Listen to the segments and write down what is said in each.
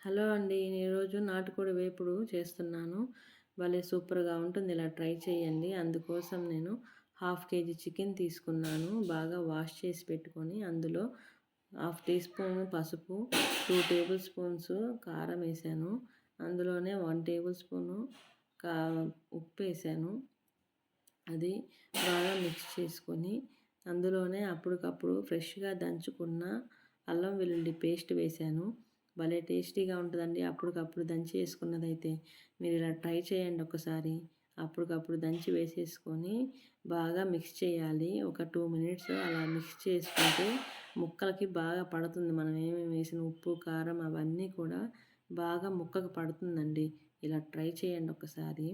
Hello అండి. నేను ఈరోజు నాటుకోడి వేపుడు చేస్తున్నాను. భలే సూపర్గా ఉంటుంది. ఇలా ట్రై చేయండి. అందుకోసం నేను హాఫ్ కేజీ చికెన్ తీసుకున్నాను. బాగా వాష్ చేసి పెట్టుకొని అందులో హాఫ్ టీ స్పూన్ పసుపు టూ టేబుల్ స్పూన్స్ కారం వేసాను. అందులోనే వన్ టేబుల్ స్పూను కా ఉప్పు వేసాను. అది బాగా మిక్స్ చేసుకొని అందులోనే అప్పటికప్పుడు ఫ్రెష్గా దంచుకున్న అల్లం వెల్లుల్లి పేస్ట్ వేసాను. భలే టేస్టీగా ఉంటుందండి. అప్పటికప్పుడు దంచి వేసుకున్నదైతే మీరు ఇలా ట్రై చేయండి ఒకసారి. అప్పటికప్పుడు దంచి వేసేసుకొని బాగా మిక్స్ చేయాలి. ఒక టూ మినిట్స్ అలా మిక్స్ చేసుకుంటే ముక్కలకి బాగా పడుతుంది. మనం ఏమేమి వేసిన ఉప్పు కారం అవన్నీ కూడా బాగా ముక్కకు పడుతుందండి. ఇలా ట్రై చేయండి ఒకసారి.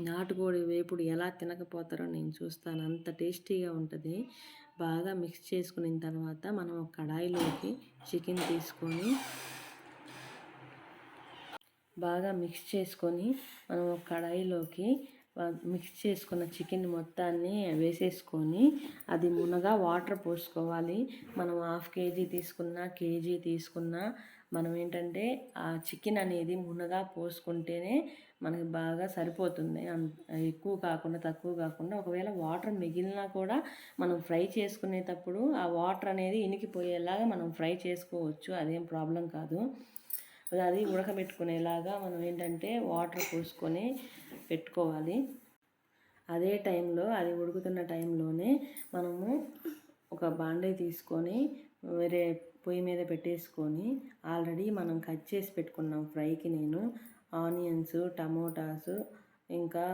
నాటుకోడి వేపుడు ఎలా తినకపోతారో నేను చూస్తాను. అంత టేస్టీగా ఉంటుంది. బాగా మిక్స్ చేసుకున్న తర్వాత మనం ఒక కడాయిలోకి చికెన్ తీసుకొని బాగా మిక్స్ చేసుకొని మనం ఒక కడాయిలోకి మిక్స్ చేసుకున్న చికెన్ మొత్తాన్ని వేసేసుకొని అది మునగా వాటర్ పోసుకోవాలి. మనం హాఫ్ కేజీ తీసుకున్న కేజీ తీసుకున్న మనం ఏంటంటే ఆ చికెన్ అనేది మునగా పోసుకుంటేనే మనకి బాగా సరిపోతుంది. ఎక్కువ కాకుండా తక్కువ కాకుండా ఒకవేళ వాటర్ మిగిలినా కూడా మనం ఫ్రై చేసుకునేటప్పుడు ఆ వాటర్ అనేది ఇనికిపోయేలాగా మనం ఫ్రై చేసుకోవచ్చు. అదేం ప్రాబ్లం కాదు. అది ఉడకబెట్టుకునేలాగా మనం ఏంటంటే వాటర్ పోసుకొని పెట్టుకోవాలి. అదే టైంలో అది ఉడుకుతున్న టైంలోనే మనము ఒక బాండీ తీసుకొని వేరే పొయ్యి మీద పెట్టేసుకొని ఆల్రెడీ మనం కట్ చేసి పెట్టుకున్నాం ఫ్రైకి నేను. ఆనియన్స్ టమోటాస్ ఇంకా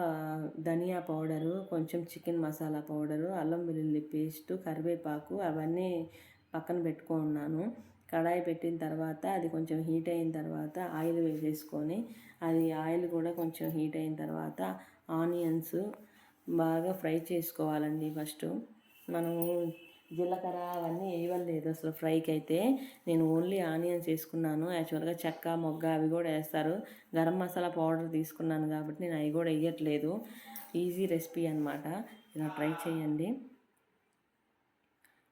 ధనియా పౌడరు కొంచెం చికెన్ మసాలా పౌడరు అల్లం వెల్లుల్లి పేస్ట్ కరివేపాకు అవన్నీ పక్కన పెట్టుకున్నాను కడాయి పెట్టిన తర్వాత అది కొంచెం హీట్ అయిన తర్వాత ఆయిల్ వేసేసుకొని అది ఆయిల్ కూడా కొంచెం హీట్ అయిన తర్వాత ఆనియన్స్ బాగా ఫ్రై చేసుకోవాలండి ఫస్ట్. మనము జీలకర్ర అవన్నీ వేయవలేదు అసలు ఫ్రైకి అయితే. నేను ఓన్లీ ఆనియన్స్ వేసుకున్నాను. యాక్చువల్గా చెక్క మొగ్గ అవి కూడా వేస్తారు. గరం మసాలా పౌడర్ తీసుకున్నాను కాబట్టి నేను అవి కూడా వేయట్లేదు. ఈజీ రెసిపీ అనమాట ఇలా ట్రై చేయండి.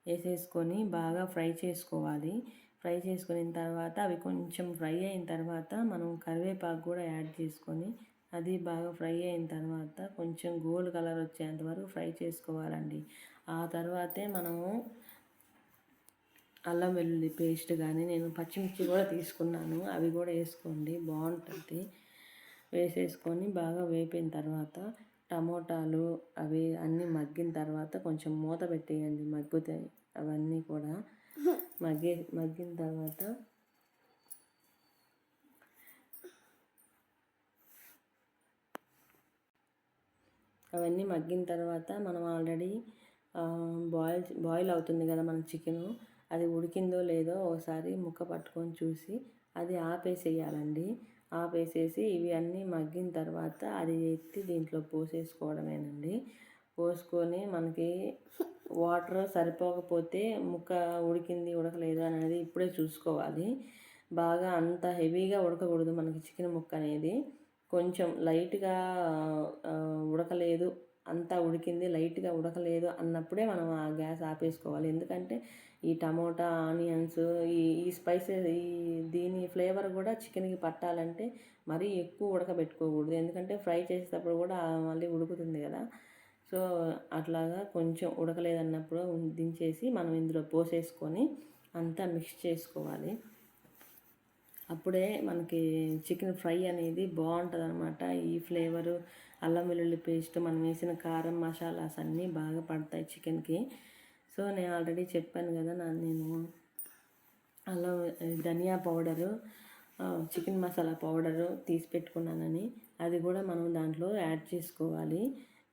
వేసేసుకొని బాగా ఫ్రై చేసుకోవాలి. ఫ్రై చేసుకున్న తర్వాత అవి కొంచెం ఫ్రై అయిన తర్వాత మనం కరివేపాకు కూడా యాడ్ చేసుకొని అది బాగా ఫ్రై అయిన తర్వాత కొంచెం గోల్డ్ కలర్ వచ్చేంత వరకు ఫ్రై చేసుకోవాలండి. ఆ తర్వాతే మనము అల్లం వెల్లుల్లి పేస్ట్ కానీ నేను పచ్చిమిర్చి కూడా తీసుకున్నాను. అవి కూడా వేసుకోండి బాగుంటుంది. వేసేసుకొని బాగా వేపిన తర్వాత టమోటాలు అవి అన్నీ మగ్గిన తర్వాత కొంచెం మూత పెట్టేయండి మగ్గుతాయి అవన్నీ కూడా. మగ్గి మగ్గిన తర్వాత అవన్నీ మగ్గిన తర్వాత మనం ఆల్రెడీ బాయిల్ బాయిల్ అవుతుంది కదా మన చికెను అది ఉడికిందో లేదో ఒకసారి ముక్క పట్టుకొని చూసి అది ఆపేసేయాలండి. ఆపేసేసి ఇవి అన్నీ మగ్గిన తర్వాత అది ఎత్తి దీంట్లో పోసేసుకోవడమేనండి. పోసుకొని మనకి వాటర్ సరిపోకపోతే ముక్క ఉడికింది ఉడకలేదు అనేది ఇప్పుడే చూసుకోవాలి. బాగా అంత హెవీగా ఉడకకూడదు మనకి చికెన్ ముక్క అనేది. కొంచెం లైట్గా ఉడికింది లైట్గా ఉడకలేదు అన్నప్పుడే మనం ఆ గ్యాస్ ఆపేసుకోవాలి. ఎందుకంటే ఈ టమోటా ఆనియన్స్ ఈ ఈ స్పైసెస్ ఈ దీని ఫ్లేవర్ కూడా చికెన్కి పట్టాలంటే మరీ ఎక్కువ ఉడకబెట్టుకోకూడదు. ఎందుకంటే ఫ్రై చేసేటప్పుడు కూడా మళ్ళీ ఉడుకుతుంది కదా. సో అట్లాగా కొంచెం ఉడకలేదన్నప్పుడు దించేసి మనం ఇందులో పోసేసుకొని అంతా మిక్స్ చేసుకోవాలి. అప్పుడే మనకి చికెన్ ఫ్రై అనేది బాగుంటుంది అనమాట ఈ ఫ్లేవరు అల్లం వెల్లుల్లి పేస్ట్ మనం వేసిన కారం మసాలాస్ అన్నీ బాగా పడతాయి చికెన్కి. సో నేను ఆల్రెడీ చెప్పాను కదా నా నేను అల్లం ధనియా పౌడరు చికెన్ మసాలా పౌడరు తీసి పెట్టుకున్నానని. అది కూడా మనం దాంట్లో యాడ్ చేసుకోవాలి.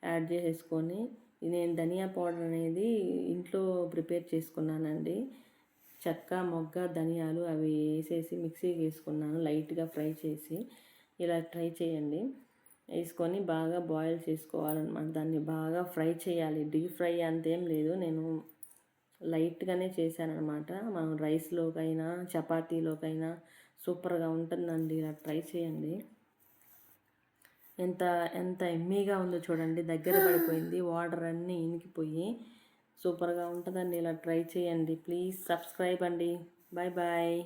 యాడ్ చేసేసుకొని నేను ధనియా పౌడర్ అనేది ఇంట్లో ప్రిపేర్ చేసుకున్నానండి. చెక్క మొగ్గ ధనియాలు అవి వేసేసి మిక్సీకి వేసుకున్నాను. లైట్గా ఫ్రై చేసి ఇలా ట్రై చేయండి. వేసుకొని బాగా బాయిల్ చేసుకోవాలన్నమాట. దాన్ని బాగా ఫ్రై చేయాలి. డీప్ ఫ్రై అంతేం లేదు. నేను లైట్గానే చేశానమాట మనం రైస్లోకైనా చపాతీలోకైనా సూపర్గా ఉంటుందండి. ఇలా ట్రై చేయండి. ఎంత ఎంత ఎమ్మీగా ఉందో చూడండి. దగ్గర పడిపోయింది. వాటర్ అన్నీ ఇనికిపోయి సూపర్గా ఉంటుందండి. ఇలా ట్రై చేయండి. ప్లీజ్ సబ్స్క్రైబ్ అండి. Bye bye